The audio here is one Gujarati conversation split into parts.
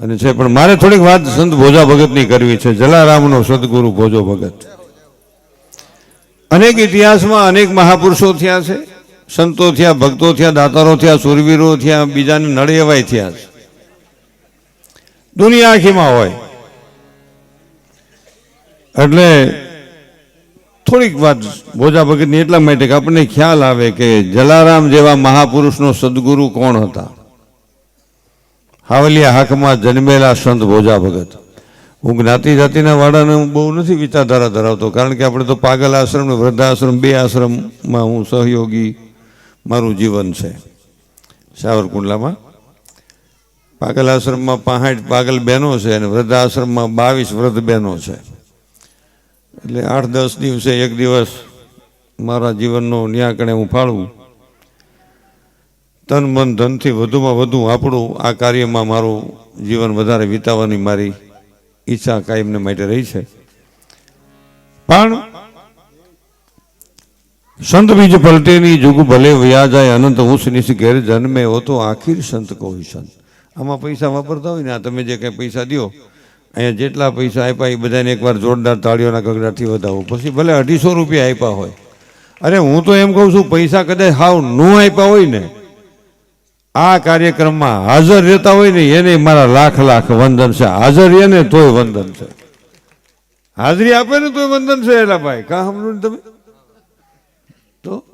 અને છે, પણ મારે થોડીક વાત સંત ભોજા ભગતની કરવી છે. જલારામનો સદગુરુ ભોજો ભગત. અનેક ઇતિહાસમાં અનેક મહાપુરુષો થયા છે. સંતો થયા, ભક્તો થયા, દાતારો થયા, સુરવીરો થયા, બીજાને નડે એવાય થયા છે. દુનિયા આખીમાં હોય. એટલે થોડીક વાત ભોજા ભગતની એટલા માટે કે આપણને ખ્યાલ આવે કે જલારામ જેવા મહાપુરુષનો સદગુરુ કોણ હતા? હાવલિયા હાકમાં જન્મેલા સંત ભોજા ભગત. હું જ્ઞાતિ જાતિના વાળાને હું બહુ નથી વિચારધારા ધરાવતો, કારણ કે આપણે તો પાગલ આશ્રમ ને વૃદ્ધાશ્રમ બે આશ્રમમાં હું સહયોગી મારું જીવન છે. સાવરકુંડલામાં પાગલ આશ્રમમાં પાંઠ પાગલ બહેનો છે અને વૃદ્ધાશ્રમમાં બાવીસ વૃદ્ધ બહેનો છે. એટલે આઠ દસ દિવસે એક દિવસ મારા જીવનનો ન્યાકણે હું ફાળવું તન મન ધનથી વધુમાં વધુ આપણું આ કાર્યમાં મારું જીવન વધારે વિતાવવાની મારી ઈચ્છા કાયમને માટે રહી છે. પણ સંત બીજ પલટેની જુગ ભલે વ્યા જાય અનંત હું નિશ ઘેર જન્મે હો તો આખીર સંત કોઈ સંત. આમાં પૈસા વાપરતા હોય ને, આ તમે જે કંઈ પૈસા દો, અહીંયા જેટલા પૈસા આપ્યા એ બધાને એકવાર જોરદાર તાળીઓના ગગડાથી વધાવો. પછી ભલે અઢીસો રૂપિયા આપ્યા હોય. અરે હું તો એમ કહું છું, પૈસા કદાચ હાવ ન આપ્યા હોય ને આ કાર્યક્રમમાં હાજર રહેતા હોય ને એને મારા લાખ લાખ વંદન છે. હાજર રહે ને તોય વંદન છે. હાજરી આપે ને તોય વંદન છે એલા ભાઈ. કા સમજો ને તમે? તો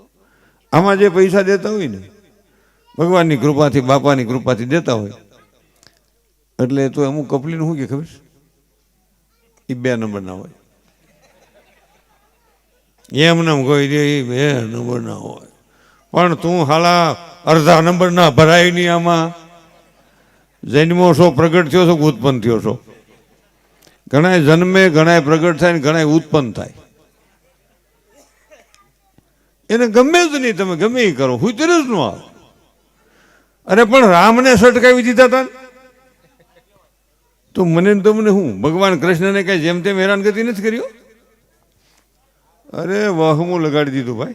આમાં જે પૈસા દેતા હોય ને, ભગવાનની કૃપાથી, બાપાની કૃપાથી દેતા હોય. એટલે તો અમુક કપલીનું શું કે ખબર? એ બે નંબરના હોય. એમ નામ કોઈ દે એ બે નંબરના હોય. પણ તું હાલા અડધા નંબરના ભરાય નહીં આમાં જન્મો છો, પ્રગટ થયો છો ઉત્પન્ન થયો છો? ઘણા જન્મે ઘણા પ્રગટ થાય ને ઘણા ઉત્પન્ન થાય. એને ગમે જ નહીં, તમે ગમે એ કરો હું જ ન આવે. અરે પણ રામને સટકાવી દીધા હતા. તો મને તમને હું, ભગવાન કૃષ્ણને કઈ જેમ તેમ હેરાન ગતિ નથી કર્યો અરે વહમું લગાડી દીધું ભાઈ.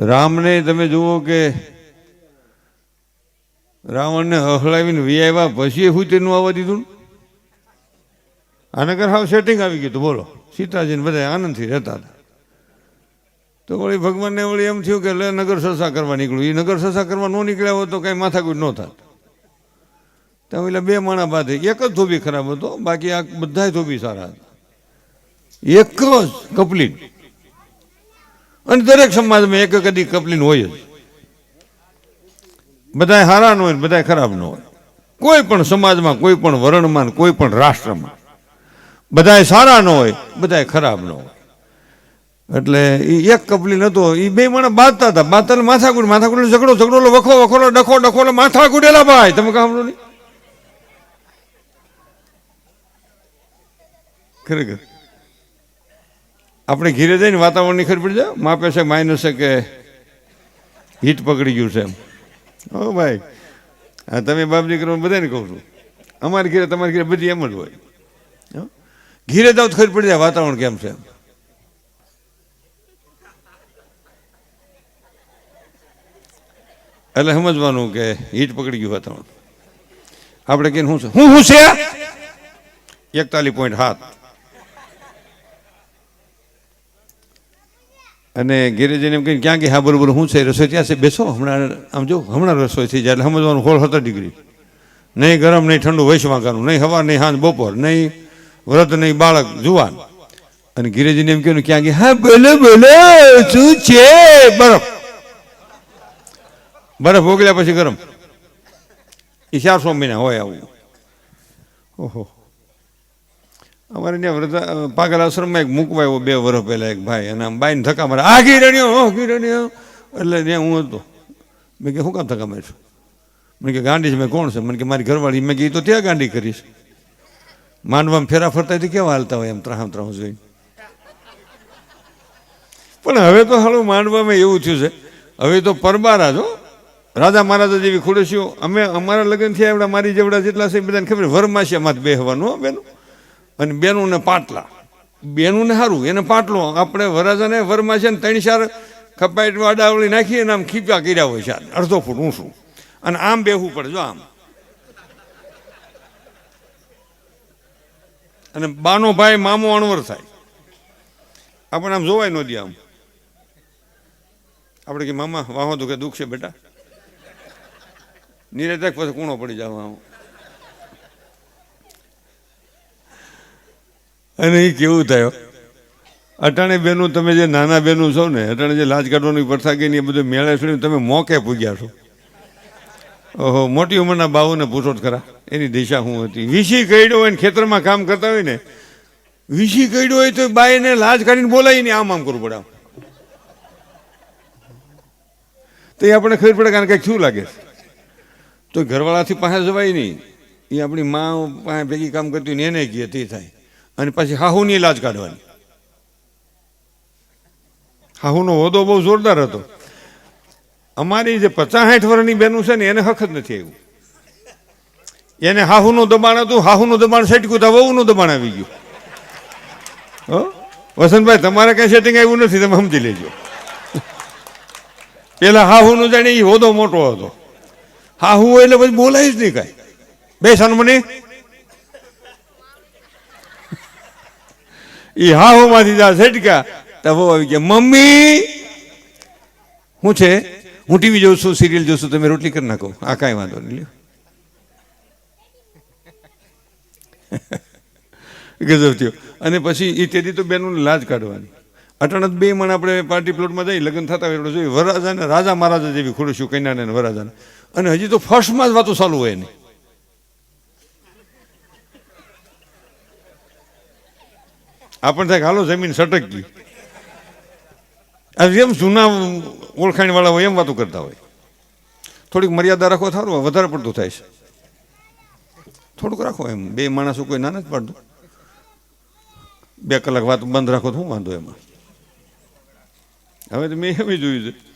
રામને તમે જુઓ કે રાવણને હહલાવીને વી આવ્યા પછી શું તેનું આવવા દીધું? આને કર હાવ સેટિંગ આવી ગયું બોલો. સીતાજીને બધા આનંદથી રહેતા હતા. તો વળી ભગવાનને વળી એમ થયું કે લે, નગર સરસા કરવા નીકળ્યું એ નગર સરસા કરવા ન નીકળ્યા હોત તો કાંઈ માથાકૂટ ન થાત. તો એટલે બે માણા બાદ એક જ ધોબી ખરાબ હતો, બાકી આ બધા ધોબી સારા હતા. એક જ કપલીન. અને દરેક સમાજમાં એક કદી કપલીન હોય જ. બધા સારા ન હોય ને બધા ખરાબ ન હોય. કોઈ પણ સમાજમાં, કોઈ પણ વર્ણમાં કોઈ પણ રાષ્ટ્રમાં. બધા સારા ન હોય બધા ખરાબ ન હોય. એટલે એ એક કપલીન હતો એ બે માણસ બાંધતા હતા. બાંધતા માથાકૂટ માથાકૂટ ઝઘડો ઝઘડો વખો, વખોલો, ડખો ડખો માથા કુડેલા ભાઈ. તમે કામ નહીં? ખરેખર. આપણે ઘીરે જઈને વાતાવરણની ખબર પડી જાય? માપે છે, માઇનસ છે કે હીટ પકડી ગયું છે એમ. હો ભાઈ હા તમે બાપ દીકરો બધાને કહું છું, અમારી ઘીરે તમારી ઘીરે બધી એમ જ હોય? ઘીરે જાવ ખબર પડી જાય વાતાવરણ કેમ છે એમ. એટલે સમજવાનું કે હીટ પકડી ગયું વાતાવરણ. આપણે કહીને શું છે? હું શું છે? એકતાલીસ પોઈન્ટ સાત. અને ગિરિજીને એમ કહીને, ક્યાં કે હા બરોબર હું છે, રસોઈ ત્યાં છે? બેસો, હમણાં આમ જો, હમણાં રસોઈ થઈ જાય એટલે સમજવાનું, હોળ સત્તર ડિગ્રી નહીં ગરમ, નહીં ઠંડુ વૈશ્વાકાનું નહીં હવા નહીં હાંજ, બપોર, નહીં વ્રત, નહીં બાળક, જુવાન. અને ગિરિજીને એમ કહ્યું ક્યાં કે હા, બોલો બોલો, શું છે? બરફ. બરફ ઓગળ્યા પછી ગરમ. એ ચારસો મહિના હોય આવું. ઓહો. અમારે ત્યાં વૃદ્ધા પાગલ આશ્રમમાં એક મૂકવા આવ્યો બે વર્ષ પહેલાં એક ભાઈ. અને આમ બાઈને ધક્કા મારે આ ગીરણીઓ હો રણ્યો એટલે ત્યાં હું હતો. મેં કે શું કામ ધક્કા મારીશું મને કે, ગાંડી છે. મેં કોણ છે? મને કે, મારી ઘરવાળી. મેં કીધું તો ત્યાં ગાંડી કરીશ માંડવામાં ફેરા ફરતા તો કેવા હાલતા હોય એમ ત્રાહમ ત્રાહમ જોઈને. પણ હવે તો હાલું માંડવામાં એવું થયું છે. હવે તો પરબારા જો રાજા મહારાજા જેવી ખુડશીઓ અમે અમારા લગ્ન થયા એવડા મારી જેવડા જેટલા છે બધાને ખબર વરમાસિયામાં અમારે બેહવાનું હો, બેનું. અને બેનું ને પાટલા. બેનું ને સારું એને પાટલો. આપણે વરાજાને વરમાં છે ને ત્રણ ચાર ખપાઈ વાડાવળી નાખીએ ને આમ ખીપા કર્યા હોય છે. અડધો ફૂટ ઊંચું. અને આમ બેહવું પડે, જો આમ. અને બાનો ભાઈ મામો અણવર થાય. આપણે આમ જોવાય ન દે આમ. આપણે કે, મામા, વાહો તો કે દુઃખ છે બેટા. નિરેતક પછી કૂણો પડી જાવ આમ. અને એ કેવું થયો? અટાણે બેનું, તમે જે નાના બેનું છો ને, અટાણે જે લાજ કાઢવાની પ્રથા ગઈ ને એ બધું મેળે છે તમે મોકે પૂગ્યા છો. ઓહો, મોટી ઉંમરના બાવુને પૂછો ખરા. એની દિશા શું હતી? વીસી કઈડો હોય ને, ખેતરમાં કામ કરતા હોય ને વીસી કઈડો હોય તો બાઈને લાજ કાઢીને બોલાય ને, આમ આમ કરવું પડે તો એ આપણે ખબર પડે કારણ કે શું લાગે તો ઘરવાળાથી પાસે જવાય નહીં. એ આપણી મા પાસે ભેગી કામ કરતી હોય ને, એને કહે, તે થાય. અને પછી હાહુની લાજ કાઢવાની. હાહુનો હોદો બહુ જોરદાર હતો. અમારી જે પચાસ સાઠ વર્ષની બહેનું છે ને, એને હક જ નથી આવ્યું. એને હાહુનું દબાણ હતું, હાહુનું દબાણ સેટકું તો વહુનું દબાણ આવી ગયું. હો? વસંતભાઈ, તમારે કઈ સેટિંગ આવ્યું નથી, તમે સમજી લેજો. પેલા હાહુનું જાણે એ હોદો મોટો હતો. હાહુ એટલે પછી બોલાય જ નહીં કાંઈ. બે મને. એ હાહુમાંથી જા સેટકા તો બહુ આવી ગયા, મમ્મી શું છે? હું ટીવી જોઉં છું, સિરિયલ જોઉં છું, તમે રોટલી કરી નાખો. આ કાંઈ વાંધો નહીં ગજબ થયો. અને પછી એ તેથી તો બેનું લાજ કાઢવાની. અટાણત બે મણ આપણે પાર્ટી પ્લોટમાં જઈ, લગ્ન થતા હોય એટલે જોઈએ. વરરાજાને રાજા મહારાજા જેવી ખુરશીઓ કન્યાને ને વરરાજાને. અને હજી તો ફર્સ્ટમાં જ વાતો ચાલુ હોય એની. આપણને થાય હાલો જમીન સટક ગઈ. જેમ જૂના ઓળખાણીવાળા હોય એમ વાતો કરતા હોય. થોડીક મર્યાદા રાખો, સારું વધારે પડતું થાય છે. થોડુંક રાખો એમ. બે માણસો કોઈ ના નથી પાડતું. બે કલાક વાત બંધ રાખો તો શું વાંધો એમાં? હવે તો મેં એમ જોયું છે.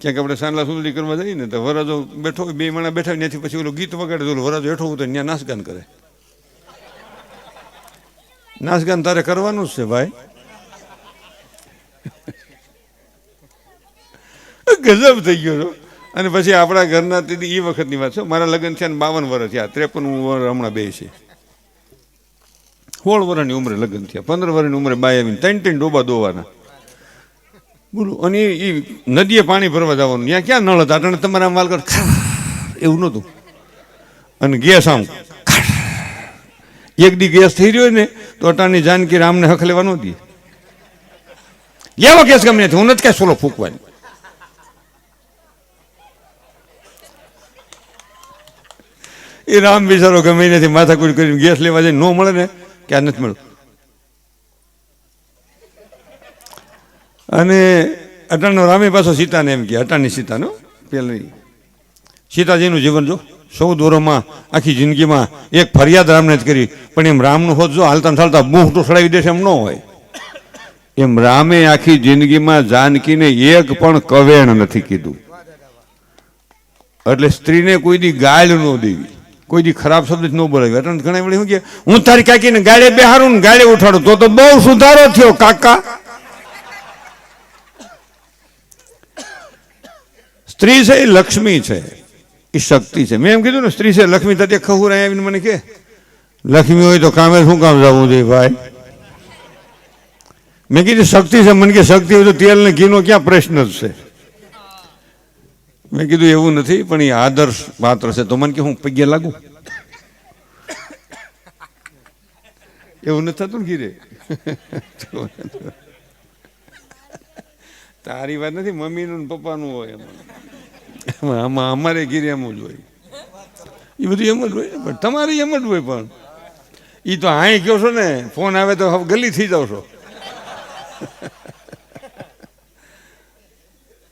ક્યાંક આપણે સાંડલા સુંદરી કરવા જઈએ ને તો વરાજો બેઠો બે માણા બેઠા ત્યાંથી પછી ઓલું ગીત વગાડે ઓલો વરાજો હેઠો તો ત્યાં નાચગાન કરે. નાચગાન તારે કરવાનું જ છે, ભાઈ. ગજબ થઈ ગયો છો. અને પછી આપણા ઘરના એ વખતની વાત છે, મારા લગ્ન થયા ને બાવન વર્ષ થયા, ત્રેપન વર્ષ હમણાં બે છે. સોળ વર્ષની ઉંમરે લગ્ન થયા, પંદર વર્ષની ઉંમરે બાય આવીને ત્રણ ત્રણ ડોબા દોવાના. બોલો, અને એ નદીએ પાણી ભરવા જવાનું. ત્યાં ક્યાં નળ હતા? અટાણે તમારા કર એવું નહોતું. અને ગેસ આમ એક દી ગેસ થઈ રહ્યો ને, તો અટાની જાનકી રામને હક લેવા નહોતી એવો ગેસ ગમે નથી હું નથી કાંઈ સોલો ફૂંકવાની. એ રામ બિચારો ગમે નથી માથાકૂટ કરીને ગેસ લેવા જાય, ન મળે ને કે આ નથી મળ્યું અને અટાણનો રામે પાછો સીતાને એમ કે, અટાણની સીતાનો, પેલી. સીતાજીનું જીવન જો. ચૌદ દોરોમાં આખી જિંદગીમાં એક ફરિયાદ રામને જ કરી. પણ એમ રામનું હોત જો હાલતા ચાલતા બૂહ તો સડાવી દેશે એમ ન હોય. એમ રામે આખી જિંદગીમાં જાનકીને એક પણ કવેણ નથી કીધું. એટલે સ્ત્રીને કોઈ દી ગાળ ન દેવી. કોઈ દી ખરાબ શબ્દ ન બોલાવી. એટલે ઘણા વળી શું કે, હું તારી કાકીને ગાળે બેહારું ને ગાળે ઉઠાડું. તો તો બહુ સુધારો થયો, કાકા. સ્ત્રી છે એ લક્ષ્મી છે. એ શક્તિ છે. મેં એમ કીધું ને, સ્ત્રી છે, લક્ષ્મી તત્યા ખહુર અહીંયા આવીને મને કે, લક્ષ્મી હોય તો કામે શું કામ જવું જોઈએ ભાઈ? મેં કીધું, શક્તિ છે. મને કે, શક્તિ હોય તો તેલ ને ઘીનો ક્યાં પ્રશ્ન જ છે? મેં કીધું, એવું નથી, પણ એ આદર્શ પાત્ર છે. તો મને કે, હું પગે લાગુ? એવું નથી થતું ને ઘીરે? તારી વાત નથી, મમ્મીનું ને પપ્પાનું હોય એમાં. આમાં અમારે ઘીરે એમ જ હોય. એ બધું એમ જ હોય. પણ તમારે એમ જ હોય પણ. એ તો હાઈ કહો છો ને, ફોન આવે તો હવે ગલી થઈ જાવ છો.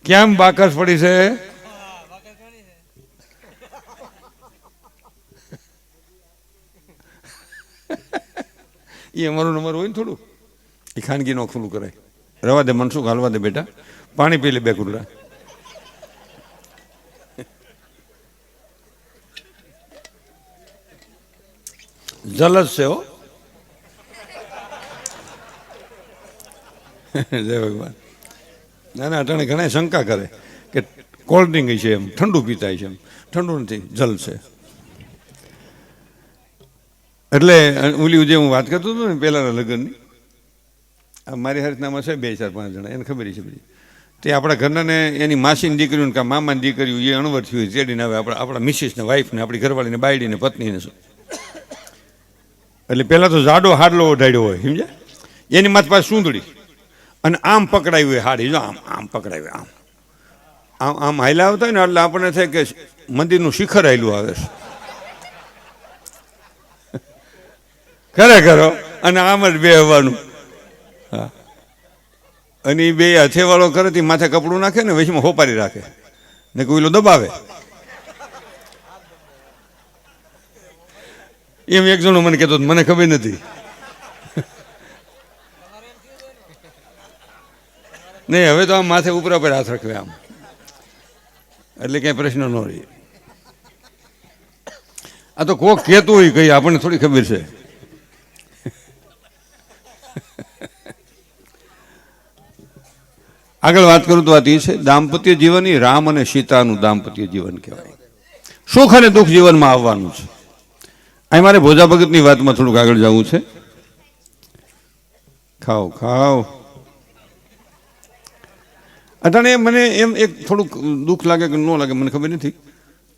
કેમ બાકસ પડી છે? એ અમારો નંબર હોય ને થોડું. એ ખાનગી નો ખુલ્લું કરાય. રવા દે, મનસુખ, હાલવા દે બેટા. પાણી પી લે બે કુંડા જલસ છે હો. જય ભગવાન. ના ના, અટાણે ઘણા શંકા કરે કે કોલ્ડ ડ્રિંક છે એમ, ઠંડુ પીતાય છે એમ. ઠંડુ નથી, જલ છે. એટલે ઓલી જે હું વાત કરતો હતો ને પહેલાંના લગ્નની, આ મારી હરીતનામાં છે બે, ચાર, પાંચ જણા, એને ખબર છે બધી. તે આપણા ઘરના ને એની માસીની દીકરીઓને કે મામાની દીકરીઓ, એ અણવર થયું તેડીને આવે, આપણા આપણા મિસિસને, વાઈફને, આપણી ઘરવાળીને, બાયડીને, પત્નીને શું. એટલે પહેલાં તો જાડો હાડલો ઓઢાડ્યો હોય, સમજ્યા? એની માથ પાસે સુંદડી. અને આમ પકડાયું હોય હાડી. જો આમ આમ પકડાયું, આમ. આમ આમ હાલ્યા આવતા હોય ને, એટલે આપણને થાય કે મંદિરનું શિખર હાયલું આવે છે. ખરેખર ખરો અને આમ જ બે હા. અને એ બે હથેવાળો કરે તે માથે કપડું નાખે ને વચમાં હોપારી રાખે. ને કોઈલો દબાવે. એમ એક જણો મને કહેતો હતો, મને ખબર નથી. નહીં હવે તો આમ માથે ઉપરા પર હાથ રાખવે આમ. એટલે ક્યાંય પ્રશ્ન ન રહે. આ તો કોક કહેતું હોય કઈ આપણને થોડી ખબર છે. આગળ વાત કરું તો વાત એ છે દાંપત્ય જીવન એ રામ અને સીતાનું દાંપત્ય જીવન કહેવાય. સુખ અને દુઃખ જીવનમાં આવવાનું છે. અહીં મારે ભોજા ભગતની વાતમાં થોડુંક આગળ જવું છે. ખાઓ ખાઓ. અટાણે મને એમ એક થોડુંક દુઃખ લાગે કે ન લાગે, મને ખબર નથી.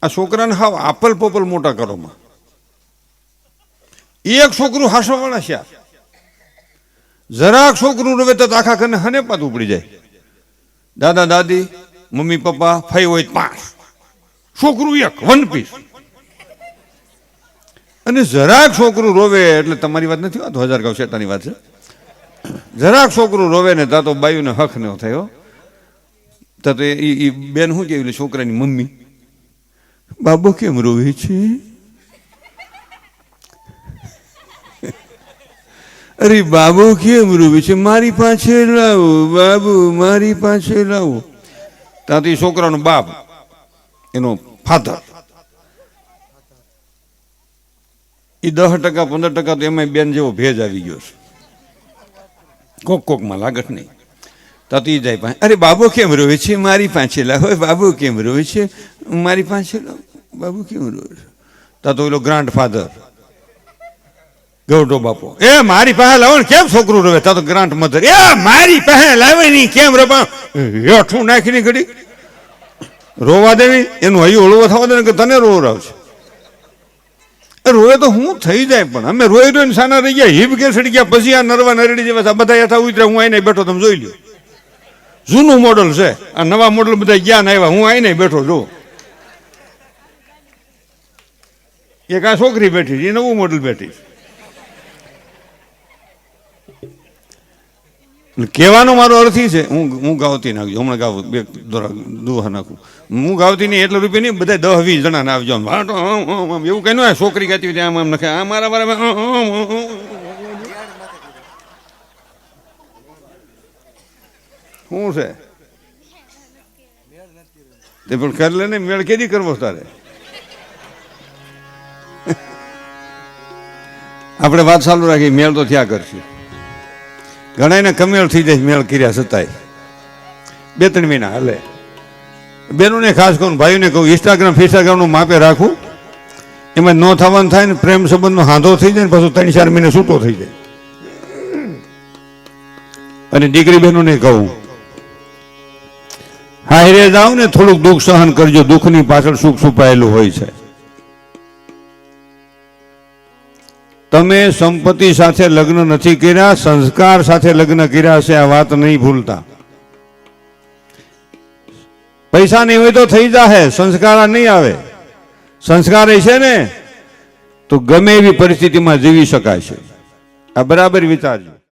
આ છોકરાને હાવ આપલ પોપલ મોટા કરોમાં. એક છોકરું હાસવાવાળા છે. જરાક છોકરું રવે તો આખા ઘરને હને પાત ઉપડી જાય. દાદા, દાદી, મમ્મી, પપ્પા, ફઈ હોય પાંચ. છોકરું એક વન પીસ અને જરાક છોકરું રોવે, એટલે તમારી વાત નથી વાત હજાર ગાવ શેટાની વાત છે. જરાક છોકરું રોવે ને તા તો બાયુને હક ન થયો. તા તો એ બેન શું કે છોકરાની મમ્મી. બાબો કેમ રોવે છે? અરે બાબો કેમ રોવે છે? મારી પાસે લાવો, બાબુ, મારી પાસે લાવો. ત્યાંથી છોકરાનો બાપ, એનો ફાધર એ દસ ટકા, પંદર ટકા તો એમાં બેન જેવો ભેજ આવી ગયો છે. કોક કોકમાં લાગત નહીં. તાતી જાય પાસે, અરે બાબુ કેમ રોવે છે? મારી પાસે લાવો બાબુ કેમ રોવે છે? મારી પાસે લાવો બાબુ કેમ રોવે છે? તા તો પેલો ગ્રાન્ડ ફાધર ગૌડો બાપો, એ મારી પાસે લાવો ને, કેમ છોકરું રોવે? તા તો ગ્રાન્ડ મધર, એ મારી પાસે લાવે નહીં કેમ રે પણ હેઠું નાખીને ઘડી, રોવા દેવી, એનું હૈયું હળવો થવા દે ને કે તને રોવ આવશે રોવે તો હું થઈ જાય પણ અમે રોઈ રોઈને સાના રહી ગયા હિબ કે સડી ગયા, પછી આ નરવા નરડી જેવા. બધા યથા ઉતરે હું આઈને બેઠો તમે જોઈ લ્યો. જૂનું મોડલ છે. આ નવા મોડલ બધા ગયા ને આવ્યા હું આઈને બેઠો જો એક આ છોકરી બેઠી છે, એ નવું મોડલ બેઠી છે. કહેવાનો મારો અર્થ એ છે, હું હું ગાવતી નાખજો હમણાં ગાવ, બે દુહા નાખું. હું ગાવતી નહીં એટલે રૂપિયા નહીં બધા દસ વીસ જણાને આવજો આમ. એવું કઈ ન હોય, છોકરી ગાતી હોય આમ આમ નખે, આ મારા મારા. શું છે? તે પણ કરી લે ને મેળ કેદી કરવો તારે? આપણે વાત ચાલુ રાખી મેળ તો થયા કરશે. ઘણાને કમેળ થઈ જાય મેળ કર્યા છતાંય. બે ત્રણ મહિના હાલે. બેનોને ખાસ કહું ભાઈઓને કહું ઇન્સ્ટાગ્રામ ફિન્સ્ટાગ્રામનું માપે રાખું. એમાં ન થવાનું થાય ને પ્રેમ સંબંધનો હાંધો થઈ જાય ને પાછું ત્રણ ચાર મહિને છૂટો થઈ જાય. અને દીકરી બહેનોને કહું, હારે જાઓ ને થોડુંક દુઃખ સહન કરજો, દુઃખની પાછળ સુખ છુપાયેલું હોય છે. તમે સંપત્તિ સાથે લગ્ન નથી કર્યા, સંસ્કાર સાથે લગ્ન કર્યા છે આ વાત નહીં ભૂલતા. પૈસા નહીં હોય તો થઈ જાહે, સંસ્કાર નહીં આવે. સંસ્કાર છે ને, તો ગમે એવી પરિસ્થિતિમાં જીવી શકાય છે. આ બરાબર વિચારજો.